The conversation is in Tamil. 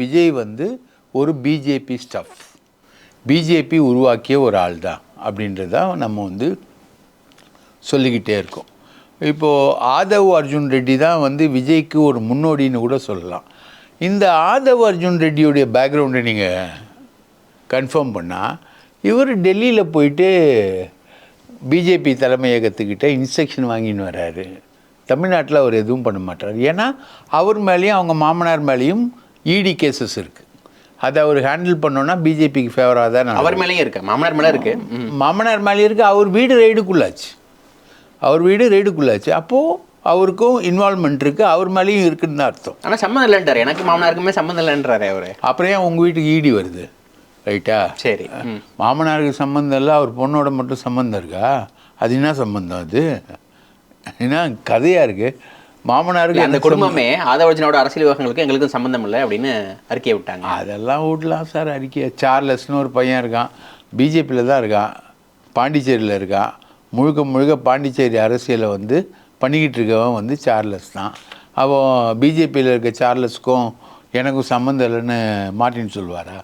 விஜய் வந்து ஒரு பிஜேபி ஸ்டஃப் பிஜேபி உருவாக்கிய ஒரு ஆள் தான் அப்படின்றதான் நம்ம வந்து சொல்லிக்கிட்டே இருக்கோம். இப்போது ஆதவ் அர்ஜுன் ரெட்டி தான் வந்து விஜய்க்கு ஒரு முன்னோடின்னு கூட சொல்லலாம். இந்த ஆதவ் அர்ஜுன் ரெட்டியுடைய பேக்ரவுண்டை நீங்கள் கன்ஃபார்ம் பண்ணால் இவர் டெல்லியில் போயிட்டு பிஜேபி தலைமையகத்துக்கிட்ட இன்ஸ்ட்ரக்ஷன் வாங்கின்னு வர்றாரு தமிழ்நாட்டில் அவர் எதுவும் பண்ண மாட்டார். ஏன்னா அவர் மேலேயும் அவங்க மாமனார் மேலேயும் இடி கேசஸ் இருக்குது அதை அவர் ஹேண்டில் பண்ணோன்னா பிஜேபிக்கு ஃபேவராக தான். அவர் மேலேயும் இருக்கு மாமனார் மேலே இருக்கு. மாமனார் மேலே இருக்கு அவர் வீடு ரைடுக்குள்ளாச்சு அவர் வீடு ரைடுக்குள்ளாச்சு அப்போது அவருக்கும் இன்வால்மெண்ட் இருக்குது அவர் மேலேயும் இருக்குன்னு தான் அர்த்தம். ஆனா சம்மந்தம் இல்லைன்றாரு. எனக்கு மாமனாருக்குமே சம்மந்தம் இல்லைன்றாரு அவரு. அப்புறம் ஏன் உங்கள் வீட்டுக்கு ஈடி வருது? ரைட்டா? சரி. மாமனாருக்கு சம்மந்தம் இல்லை அவர் பொண்ணோட மட்டும் சம்மந்தம் இருக்கா? அது என்ன சம்மந்தம் அது? என்ன கதையாக இருக்குது மாமனாருக்கு அந்த குடும்பமே ஆதவர்ஜனோட அரசியல் விவகாரங்களுக்கு எங்களுக்கும் சம்மந்தம் இல்லை அப்படின்னு அறிக்கையை விட்டாங்க. அதெல்லாம் விடலாம் சார் அறிக்கை சார்லஸ்னு ஒரு பையன் இருக்கான். பிஜேபியில் தான் இருக்கான். பாண்டிச்சேரியில் இருக்கான். முழுக்க முழுக்க பாண்டிச்சேரி அரசியலை வந்து பண்ணிக்கிட்டு இருக்கவன் வந்து சார்லஸ் தான். அவன் பிஜேபியில் இருக்க சார்லஸ்க்கும் எனக்கும் சம்மந்தம் இல்லைன்னு மார்ட்டின் சொல்வாரா?